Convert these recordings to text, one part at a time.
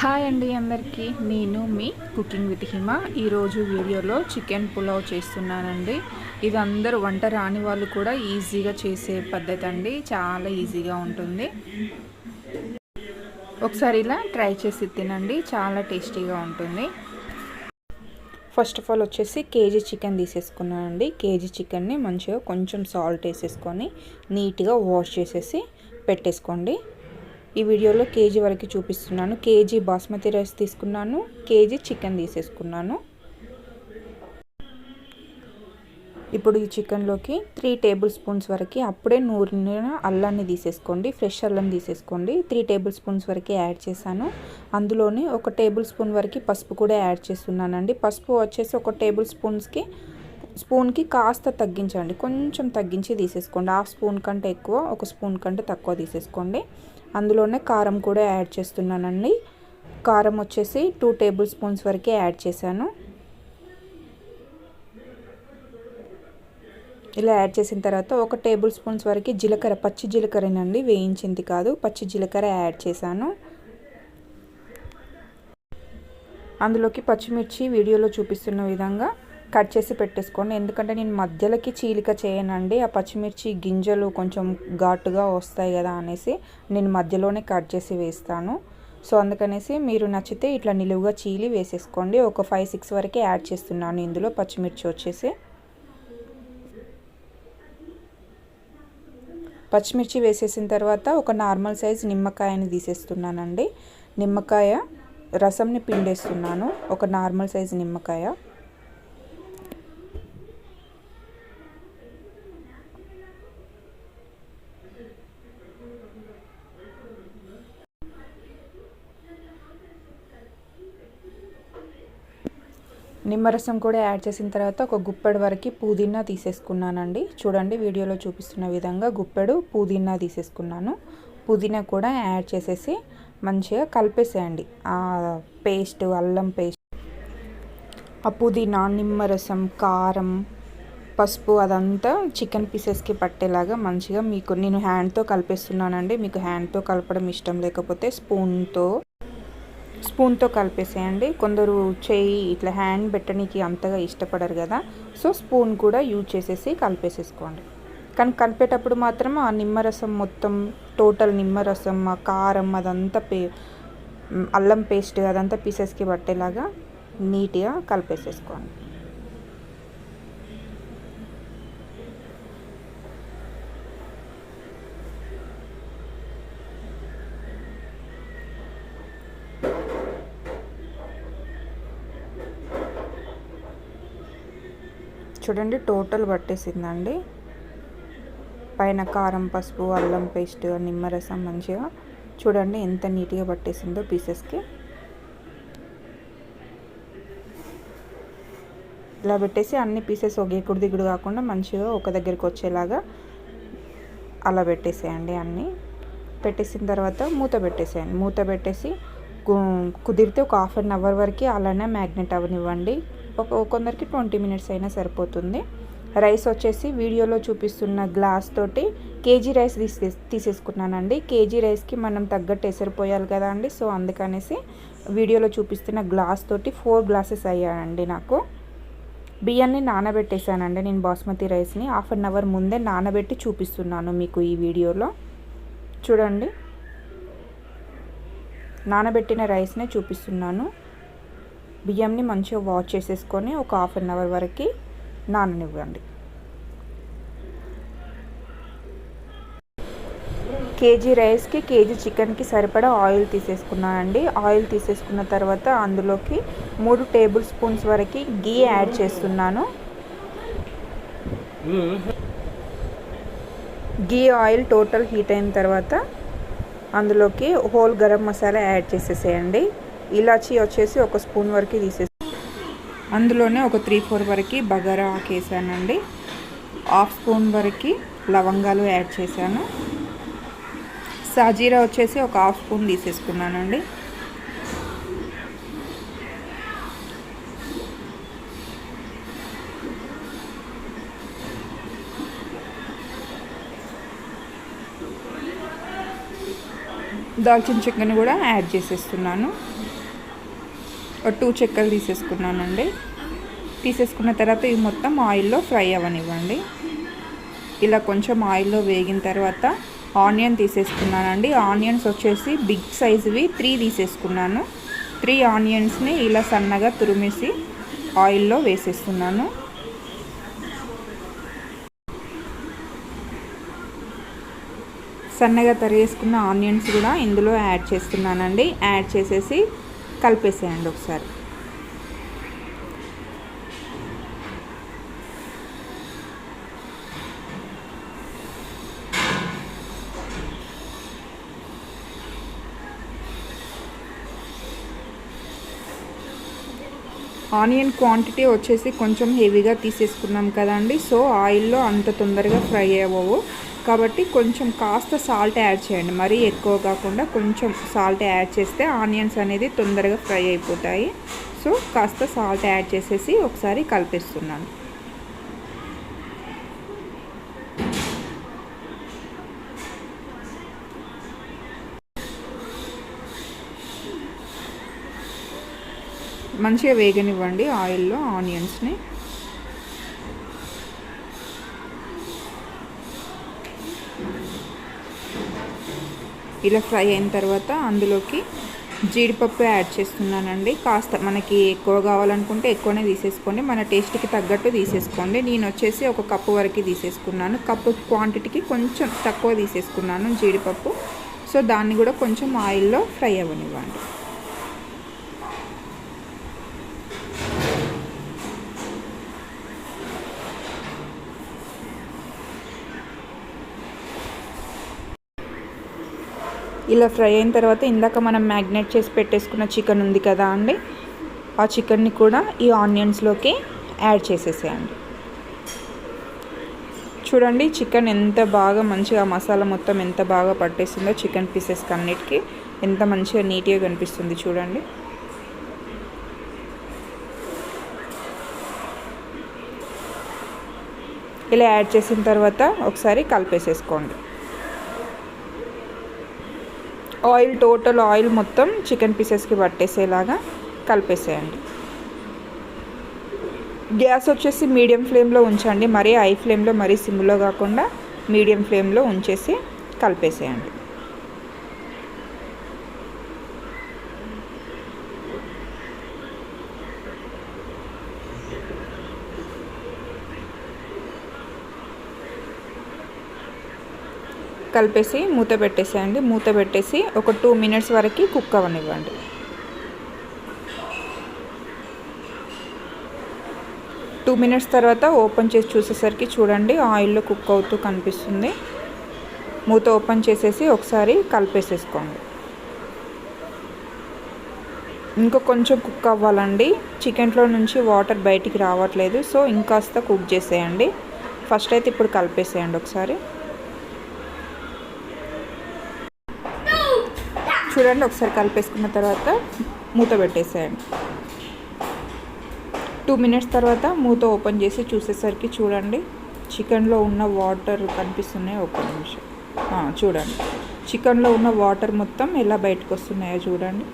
Hi అండి అందరికీ. నేను మీ కుకింగ్ విత్ హిమ. ఈరోజు వీడియోలో చికెన్ పులావ్ చేస్తున్నానండి. ఇది అందరూ వంట రాని వాళ్ళు కూడా ఈజీగా చేసే పద్ధతి అండి. చాలా ఈజీగా ఉంటుంది. ఒకసారి ఇలా ట్రై చేసి తినండి. చాలా టేస్టీగా ఉంటుంది. ఫస్ట్ ఆఫ్ ఆల్ వచ్చేసి కేజీ చికెన్ తీసేసుకున్నానండి కేజీ చికెన్ని మంచిగా కొంచెం సాల్ట్ వేసేసుకొని నీట్గా వాష్ చేసేసి పెట్టేసుకోండి. ఈ వీడియోలో కేజీ వరకు చూపిస్తున్నాను. కేజీ బాస్మతి రైస్ తీసుకున్నాను. కేజీ చికెన్ తీసేసుకున్నాను. ఇప్పుడు ఈ చికెన్లోకి త్రీ టేబుల్ స్పూన్స్ వరకు అప్పుడే నూరిన అల్లాన్ని తీసేసుకోండి. ఫ్రెష్ అల్లం తీసేసుకోండి. త్రీ టేబుల్ స్పూన్స్ వరకు యాడ్ చేశాను. అందులోనే ఒక టేబుల్ స్పూన్ వరకు పసుపు కూడా యాడ్ చేస్తున్నానండి. పసుపు వచ్చేసి ఒక టేబుల్ స్పూన్స్కి స్పూన్కి కాస్త తగ్గించండి. కొంచెం తగ్గించి తీసేసుకోండి. హాఫ్ స్పూన్ కంటే ఎక్కువ ఒక స్పూన్ కంటే తక్కువ తీసేసుకోండి. అందులోనే కారం కూడా యాడ్ చేస్తున్నానండి. కారం వచ్చేసి టూ టేబుల్ స్పూన్స్ వరకే యాడ్ చేశాను. ఇలా యాడ్ చేసిన తర్వాత ఒక టేబుల్ స్పూన్స్ వరకు జీలకర్ర పచ్చి జీలకర్రనండి. వేయించింది కాదు పచ్చి జీలకర్ర యాడ్ చేశాను. అందులోకి పచ్చిమిర్చి వీడియోలో చూపిస్తున్న విధంగా కట్ చేసి పెట్టేసుకోండి. ఎందుకంటే నేను మధ్యలోకి చీలిక చేయనండి. ఆ పచ్చిమిర్చి గింజలు కొంచెం ఘాటుగా వస్తాయి కదా అనేసి నేను మధ్యలోనే కట్ చేసి వేస్తాను. సో అందుకనేసి మీరు నచ్చితే ఇట్లా నిలువుగా చీలి వేసేసుకోండి. ఒక ఫైవ్ సిక్స్ వరకే యాడ్ చేస్తున్నాను ఇందులో పచ్చిమిర్చి వచ్చేసి. పచ్చిమిర్చి వేసేసిన తర్వాత ఒక నార్మల్ సైజ్ నిమ్మకాయని తీసేస్తున్నానండి. నిమ్మకాయ రసంని పిండేస్తున్నాను. ఒక నార్మల్ సైజ్ నిమ్మకాయ. నిమ్మరసం కూడా యాడ్ చేసిన తర్వాత ఒక గుప్పెడు వరకు పుదీనా తీసేసుకున్నానండి. చూడండి వీడియోలో చూపిస్తున్న విధంగా గుప్పెడు పుదీనా తీసేసుకున్నాను. పుదీనా కూడా యాడ్ చేసేసి మంచిగా కలిపేసేయండి. ఆ పేస్ట్ అల్లం పేస్ట్ ఆ పుదీనా నిమ్మరసం కారం పసుపు అదంతా చికెన్ పీసెస్కి పట్టేలాగా మంచిగా మీకు నేను హ్యాండ్తో కలిపేస్తున్నానండి. మీకు హ్యాండ్తో కలపడం ఇష్టం లేకపోతే స్పూన్తో స్పూన్తో కలిపేసేయండి. కొందరు చేయి ఇట్లా హ్యాండ్ పెట్టడానికి అంతగా ఇష్టపడరు కదా. సో స్పూన్ కూడా యూజ్ చేసేసి కలిపేసేసుకోండి. కానీ కలిపేటప్పుడు మాత్రం ఆ నిమ్మరసం మొత్తం టోటల్ నిమ్మరసం ఆ కారం అదంతా పే అల్లం పేస్ట్ అదంతా పీసెస్కి పట్టేలాగా నీట్గా కలిపేసేసుకోండి. చూడండి టోటల్ పట్టేసిందండి. పైన కారం పసుపు అల్లం పేస్ట్ నిమ్మరసం మంచిగా. చూడండి ఎంత నీట్గా పట్టేసిందో పీసెస్కి. ఇలా పెట్టేసి అన్ని పీసెస్ ఒక ఎగుడు దిగుడు కాకుండా మంచిగా ఒక దగ్గరికి వచ్చేలాగా అలా పెట్టేసేయండి అన్నీ. పెట్టేసిన తర్వాత మూత పెట్టేసేయండి. మూత పెట్టేసి కుదిరితే ఒక హాఫ్ అన్ అవర్ వరకు అలానే మ్యాగ్నెట్ అవనివ్వండి. కొందరికి ట్వంటీ మినిట్స్ అయినా సరిపోతుంది. రైస్ వచ్చేసి వీడియోలో చూపిస్తున్న గ్లాస్ తోటి కేజీ రైస్ తీసే తీసేసుకున్నానండి. కేజీ రైస్కి మనం తగ్గట్టు ఎసరిపోయాలి కదా అండి. సో అందుకనేసి వీడియోలో చూపిస్తున్న గ్లాస్ తోటి ఫోర్ గ్లాసెస్ అయ్యాయండి నాకు. బియ్యాన్ని నానబెట్టేశానండి నేను బాస్మతి రైస్ని. హాఫ్ అన్ అవర్ ముందే నానబెట్టి చూపిస్తున్నాను మీకు ఈ వీడియోలో. చూడండి. నానబెట్టిన రైస్నే చూపిస్తున్నాను. బియ్యంని మంచిగా వాష్ చేసేసుకొని ఒక హాఫ్ అన్ అవర్ వరకు నాననివ్వండి. కేజీ రైస్కి కేజీ చికెన్కి సరిపడా ఆయిల్ తీసేసుకున్నానండి ఆయిల్ తీసేసుకున్న తర్వాత అందులోకి మూడు టేబుల్ స్పూన్స్ వరకు గీ యాడ్ చేస్తున్నాను. గీ ఆయిల్ టోటల్ హీట్ అయిన తర్వాత అందులోకి హోల్ గరం మసాలా యాడ్ చేసేసేయండి. ఇలాచీ వచ్చేసి ఒక స్పూన్ వరకు తీసేసి అందులోనే ఒక త్రీ ఫోర్ వరకు బగారా ఆకేసానండి. హాఫ్ స్పూన్ వరకు లవంగాలు యాడ్ చేశాను. సాజీరా వచ్చేసి ఒక హాఫ్ స్పూన్ తీసేసుకున్నానండి. దాల్చిన చెక్కను కూడా యాడ్ చేసేస్తున్నాను. టూ చెక్కలు తీసేసుకున్నానండి. తీసేసుకున్న తర్వాత ఇవి మొత్తం ఆయిల్లో ఫ్రై అవ్వనివ్వండి ఇలా కొంచెం ఆయిల్లో వేగిన తర్వాత ఆనియన్ తీసేసుకున్నానండి. ఆనియన్స్ వచ్చేసి బిగ్ సైజువి త్రీ తీసేసుకున్నాను. త్రీ ఆనియన్స్ని ఇలా సన్నగా తురిమేసి ఆయిల్లో వేసేస్తున్నాను. సన్నగా తరిగేసుకున్న ఆనియన్స్ కూడా ఇందులో యాడ్ చేస్తున్నానండి. యాడ్ చేసేసి కలిపేసేయండి ఒకసారి. ఆనియన్ క్వాంటిటీ వచ్చేసి కొంచెం హెవీగా తీసేసుకున్నాం కదండి. సో ఆయిల్లో అంత తొందరగా ఫ్రై అవ్వవు. కాబట్టి కొంచెం కాస్త సాల్ట్ యాడ్ చేయండి. మరీ ఎక్కువ కాకుండా కొంచెం సాల్ట్ యాడ్ చేస్తే ఆనియన్స్ అనేది తొందరగా ఫ్రై అయిపోతాయి. సో కాస్త సాల్ట్ యాడ్ చేసేసి ఒకసారి కలిపిస్తున్నాను. మంచిగా వేగనివ్వండి ఆయిల్లో ఆనియన్స్ని. ఇలా ఫ్రై అయిన తర్వాత అందులోకి జీడిపప్పు యాడ్ చేస్తున్నానండి. కాస్త మనకి ఎక్కువ కావాలనుకుంటే ఎక్కువనే తీసేసుకోండి. మన టేస్ట్కి తగ్గట్టు తీసేసుకోండి. నేను వచ్చేసి ఒక కప్పు వరకు తీసేసుకున్నాను. కప్పు క్వాంటిటీకి కొంచెం తక్కువ తీసేసుకున్నాను జీడిపప్పు. సో దాన్ని కూడా కొంచెం ఆయిల్లో ఫ్రై అవ్వనివ్వండి. ఇలా ఫ్రై అయిన తర్వాత ఇందాక మనం మ్యాగ్నేట్ చేసి పెట్టేసుకున్న చికెన్ ఉంది కదా అండి ఆ చికెన్ని కూడా ఈ ఆనియన్స్లోకి యాడ్ చేసేసేయండి. చూడండి చికెన్ ఎంత బాగా మంచిగా మసాలా మొత్తం ఎంత బాగా పట్టేసిందో చికెన్ పీసెస్ అన్నిటికీ ఎంత మంచిగా నీట్గా కనిపిస్తుంది చూడండి. ఇలా యాడ్ చేసిన తర్వాత ఒకసారి కలిపేసేసుకోండి. ఆయిల్ టోటల్ ఆయిల్ మొత్తం చికెన్ పీసెస్కి పట్టేసేలాగా కలిపేసేయండి. గ్యాస్ వచ్చేసి మీడియం ఫ్లేమ్లో ఉంచండి. మరీ హై ఫ్లేమ్లో మరీ సిమ్లో కాకుండా మీడియం ఫ్లేమ్లో ఉంచేసి కలిపేసేయండి. కలిపేసి మూత పెట్టేసేయండి. మూత పెట్టేసి ఒక టూ మినిట్స్ వరకు కుక్ అవ్వనివ్వండి టూ మినిట్స్ తర్వాత ఓపెన్ చేసి చూసేసరికి చూడండి ఆయిల్లో కుక్ అవుతూ కనిపిస్తుంది. మూత ఓపెన్ చేసేసి ఒకసారి కలిపేసేసుకోండి. ఇంకా కొంచెం కుక్ అవ్వాలండి. చికెన్లో నుంచి వాటర్ బయటికి రావట్లేదు. సో ఇంకాస్త కుక్ చేసేయండి. ఫస్ట్ అయితే ఇప్పుడు కలిపేసేయండి ఒకసారి. చూడండి ఒకసారి కలిపేసుకున్న తర్వాత మూత పెట్టేసేయండి. టూ మినిట్స్ తర్వాత మూత ఓపెన్ చేసి చూసేసరికి చూడండి చికెన్లో ఉన్న వాటర్ కనిపిస్తున్నాయి? ఒక నిమిషం చూడండి. చికెన్లో ఉన్న వాటర్ మొత్తం ఎలా బయటకు వస్తున్నాయో చూడండి.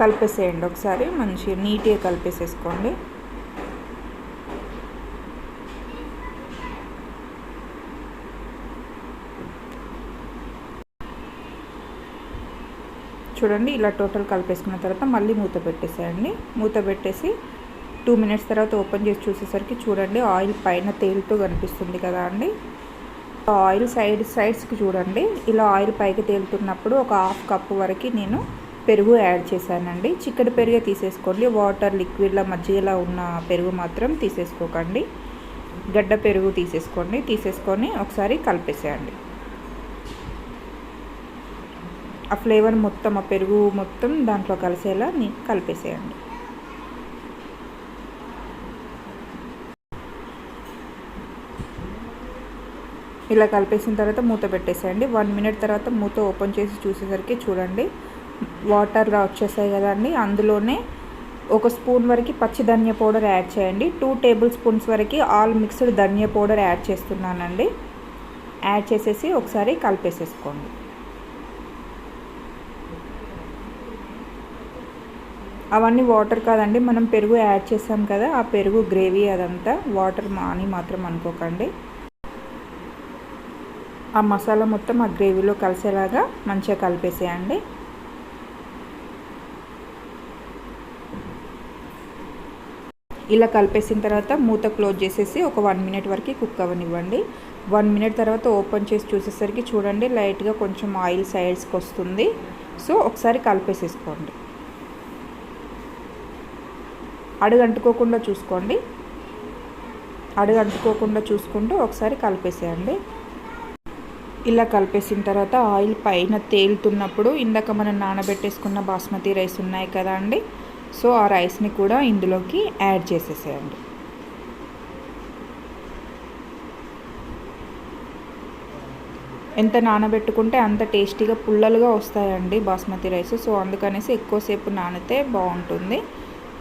కలిపేసేయండి ఒకసారి మంచిగా నీట్గా కలిపేసేసుకోండి. చూడండి ఇలా టోటల్ కలిపేసుకున్న తర్వాత మళ్ళీ మూత పెట్టేసేయండి. మూత పెట్టేసి టూ మినిట్స్ తర్వాత ఓపెన్ చేసి చూసేసరికి చూడండి ఆయిల్ పైన తేలుతూ కనిపిస్తుంది కదా అండి. ఆయిల్ సైడ్ సైడ్స్కి చూడండి. ఇలా ఆయిల్ పైకి తేలుతున్నప్పుడు ఒక హాఫ్ కప్ వరకు నేను పెరుగు యాడ్ చేశానండి. చిక్కడి పెరుగే తీసేసుకోండి. వాటర్ లిక్విడ్ల మధ్యలో ఉన్న పెరుగు మాత్రం తీసేసుకోకండి. గడ్డ పెరుగు తీసేసుకోండి. తీసేసుకొని ఒకసారి కలిపేసేయండి. ఆ ఫ్లేవర్ మొత్తం ఆ పెరుగు మొత్తం దాంట్లో కలిసేలా కలిపేసేయండి. ఇలా కలిపేసిన తర్వాత మూత పెట్టేసేయండి. వన్ మినిట్ తర్వాత మూత ఓపెన్ చేసి చూసేసరికి చూడండి. వాటర్ వచ్చేసాయి కదండి అందులోనే ఒక స్పూన్ వరకు పచ్చి ధనియా పౌడర్ యాడ్ చేయండి. టూ టేబుల్ స్పూన్స్ వరకు ఆల్ మిక్స్డ్ ధనియా పౌడర్ యాడ్ చేస్తున్నానండి. యాడ్ చేసేసి ఒకసారి కలిపేసేసుకోండి. అవన్నీ వాటర్ కాదండి మనం పెరుగు యాడ్ చేసాం కదా ఆ పెరుగు గ్రేవీ అదంతా వాటర్ అని మాత్రం అనుకోకండి. ఆ మసాలా మొత్తం ఆ గ్రేవీలో కలిసేలాగా మంచిగా కలిపేసేయండి. ఇలా కలిపేసిన తర్వాత మూత క్లోజ్ చేసేసి ఒక వన్ మినిట్ వరకు కుక్ అవ్వనివ్వండి వన్ మినిట్ తర్వాత ఓపెన్ చేసి చూసేసరికి చూడండి లైట్గా కొంచెం ఆయిల్ సైడ్స్కి వస్తుంది. సో ఒకసారి కలిపేసేసుకోండి. అడుగు అంటుకోకుండా చూసుకోండి. అడుగంటుకోకుండా చూసుకుంటూ ఒకసారి కలిపేసేయండి. ఇలా కలిపేసిన తర్వాత ఆయిల్ పైన తేలుతున్నప్పుడు ఇందాక మనం నానబెట్టేసుకున్న బాస్మతి రైస్ ఉన్నాయి కదా అండి. సో ఆ రైస్ని కూడా ఇందులోకి యాడ్ చేసేసేయండి. ఎంత నానబెట్టుకుంటే అంత టేస్టీగా పుల్లలుగా వస్తాయండి బాస్మతి రైస్. సో అందుకనేసి ఎక్కువసేపు నానితే బాగుంటుంది.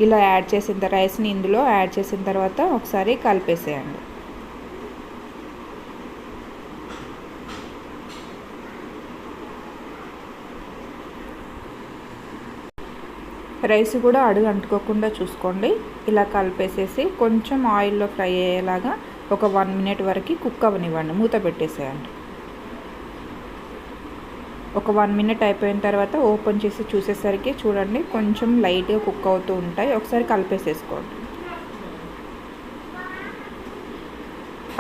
ఇలా యాడ్ చేసిన రైస్ని ఇందులో యాడ్ చేసిన తర్వాత ఒకసారి కలిపేసేయండి. రైస్ కూడా అడుగు అంటుకోకుండా చూసుకోండి. ఇలా కలిపేసేసి కొంచెం ఆయిల్లో ఫ్రై అయ్యేలాగా ఒక వన్ మినిట్ వరకు కుక్ అవ్వనివ్వండి. మూత పెట్టేసేయండి. ఒక వన్ మినిట్ అయిపోయిన తర్వాత ఓపెన్ చేసి చూసేసరికి చూడండి కొంచెం లైట్గా కుక్ అవుతూ ఉంటాయి. ఒకసారి కలిపేసేసుకోండి.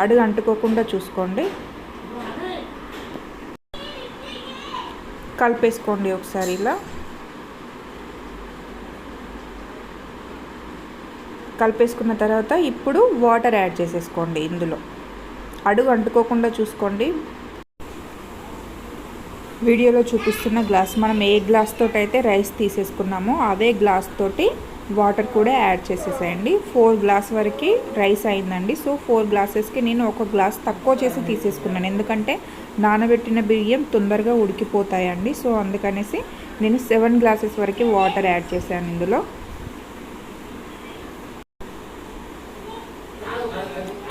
అడుగు అంటుకోకుండా చూసుకోండి. కలిపేసుకోండి ఒకసారి ఇలా. కలిపేసుకున్న తర్వాత ఇప్పుడు వాటర్ యాడ్ చేసేసుకోండి ఇందులో. అడుగు అంటుకోకుండా చూసుకోండి. వీడియోలో చూపిస్తున్న గ్లాస్. మనం ఏ గ్లాస్ తోటి అయితే రైస్ తీసేసుకున్నామో అదే గ్లాస్ తోటి వాటర్ కూడా యాడ్ చేసేసేయండి. ఫోర్ గ్లాస్ వరకు రైస్ అయిందండి. సో ఫోర్ గ్లాసెస్కి నేను ఒక గ్లాస్ తక్కువ చేసి తీసేసుకున్నాను. ఎందుకంటే నానబెట్టిన బియ్యం తొందరగా ఉడికిపోతాయండి. సో అందుకనేసి నేను సెవెన్ గ్లాసెస్ వరకు వాటర్ యాడ్ చేశాను ఇందులో.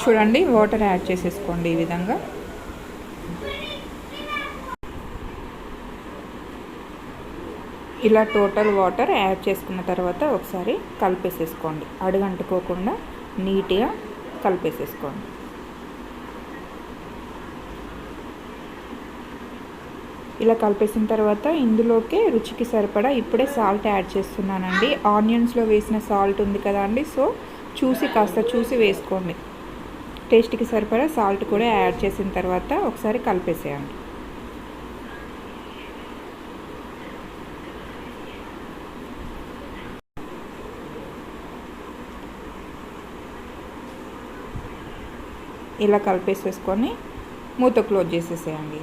చూడండి వాటర్ యాడ్ చేసేసుకోండి ఈ విధంగా. ఇలా టోటల్ వాటర్ యాడ్ చేసుకున్న తర్వాత ఒకసారి కలిపేసేసుకోండి. అడుగంటుకోకుండా నీట్గా కలిపేసేసుకోండి. ఇలా కలిపేసిన తర్వాత ఇందులోకి రుచికి సరిపడా ఇప్పుడే సాల్ట్ యాడ్ చేస్తున్నానండి. ఆనియన్స్లో వేసిన సాల్ట్ ఉంది కదా అండి సో చూసి కాస్త చూసి వేసుకోండి. టేస్ట్కి సరిపడా సాల్ట్ కూడా యాడ్ చేసిన తర్వాత ఒకసారి కలిపేసేయండి. ఇలా కలిపేసేసుకొని మూత క్లోజ్ చేసేసేయండి.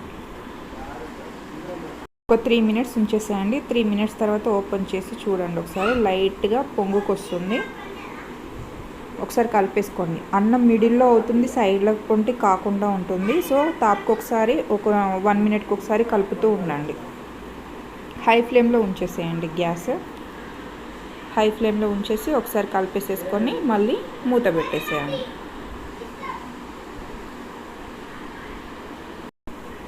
ఒక త్రీ మినిట్స్ ఉంచేసేయండి. త్రీ మినిట్స్ తర్వాత ఓపెన్ చేసి చూడండి ఒకసారి. లైట్గా పొంగుకొస్తుంది. ఒకసారి కలిపేసుకోండి. అన్నం మిడిల్లో అవుతుంది సైడ్లో పొంటి కాకుండా ఉంటుంది. సో తాపుకొకసారి ఒక వన్ మినిట్కి ఒకసారి కలుపుతూ ఉండండి. హై ఫ్లేమ్లో ఉంచేసేయండి గ్యాస్. హై ఫ్లేమ్లో ఉంచేసి ఒకసారి కలిపేసేసుకొని మళ్ళీ మూత పెట్టేసేయండి.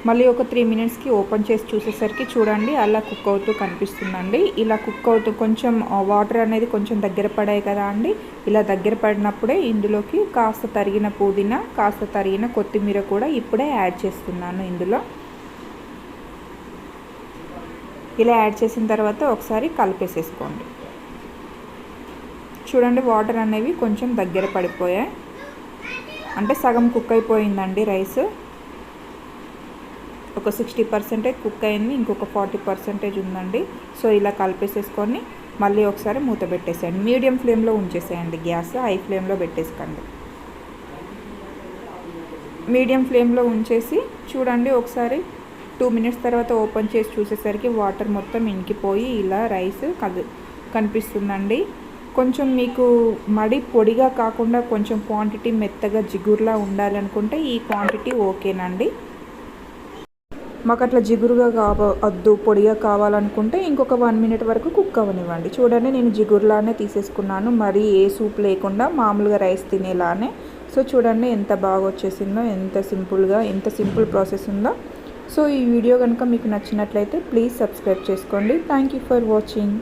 మళ్ళీ ఒక త్రీ మినిట్స్కి ఓపెన్ చేసి చూసేసరికి చూడండి అలా కుక్ అవుతూ కనిపిస్తుందండి. ఇలా కుక్ అవుతూ కొంచెం వాటర్ అనేది కొంచెం దగ్గర పడాయి కదా అండి. ఇలా దగ్గర పడినప్పుడే ఇందులోకి కాస్త తరిగిన పుదీనా కాస్త తరిగిన కొత్తిమీర కూడా ఇప్పుడే యాడ్ చేస్తున్నాను ఇందులో. ఇలా యాడ్ చేసిన తర్వాత ఒకసారి కలిపేసేసుకోండి. చూడండి వాటర్ అనేవి కొంచెం దగ్గర పడిపోయాయి. అంటే సగం కుక్ అయిపోయిందండి రైస్. ఒక సిక్స్టీ పర్సెంటేజ్ కుక్ అయింది ఇంకొక ఫార్టీ పర్సెంటేజ్ ఉందండి. సో ఇలా కలిపేసేసుకొని మళ్ళీ ఒకసారి మూత పెట్టేసేయండి. మీడియం ఫ్లేమ్లో ఉంచేసేయండి గ్యాస్ హై ఫ్లేమ్లో పెట్టేసుకోండి. మీడియం ఫ్లేమ్లో ఉంచేసి చూడండి ఒకసారి టూ మినిట్స్ తర్వాత ఓపెన్ చేసి చూసేసరికి వాటర్ మొత్తం ఇంకిపోయి ఇలా రైస్ కదు కనిపిస్తుందండి. కొంచెం మీకు మడి పొడిగా కాకుండా కొంచెం క్వాంటిటీ మెత్తగా జిగురులా ఉండాలనుకుంటే ఈ క్వాంటిటీ ఓకేనండి. మాకు అట్లా జిగురుగా కావ వద్దు పొడిగా కావాలనుకుంటే ఇంకొక వన్ మినిట్ వరకు కుక్ అవ్వనివ్వండి చూడండి నేను జిగురులానే తీసేసుకున్నాను. మరీ ఏ సూప్ లేకుండా మామూలుగా రైస్ తినేలానే. సో చూడండి ఎంత బాగా వచ్చేసిందో ఎంత సింపుల్గా ఎంత సింపుల్ ప్రాసెస్ ఉందో. సో ఈ వీడియో కనుక మీకు నచ్చినట్లయితే ప్లీజ్ సబ్స్క్రైబ్ చేసుకోండి. Thank you for watching